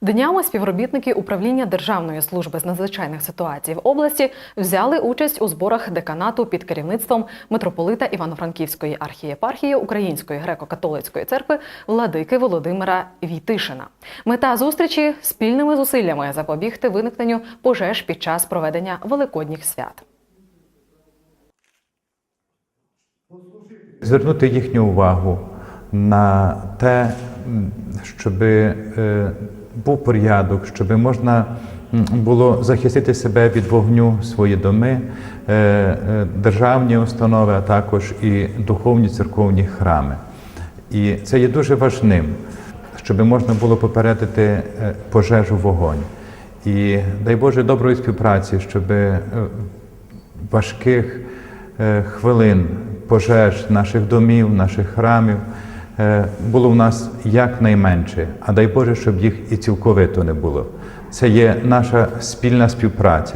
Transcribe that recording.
Днями співробітники управління Державної служби з надзвичайних ситуацій в області взяли участь у зборах деканату під керівництвом митрополита Івано-Франківської архієпархії Української греко-католицької церкви владики Володимира Війтишина. Мета зустрічі спільними зусиллями запобігти виникненню пожеж під час проведення великодніх свят. звернути їхню увагу на те, щоб був порядок, щоб можна було захистити себе від вогню свої доми, е, е, державні установи, а також і духовні церковні храми. І це є дуже важним, щоб можна було попередити е, пожежу вогонь. І дай Боже доброї співпраці, щоб важких хвилин пожеж наших домів, наших храмів було в нас якнайменше, а дай Боже, щоб їх і цілковито не було. Це є наша спільна співпраця.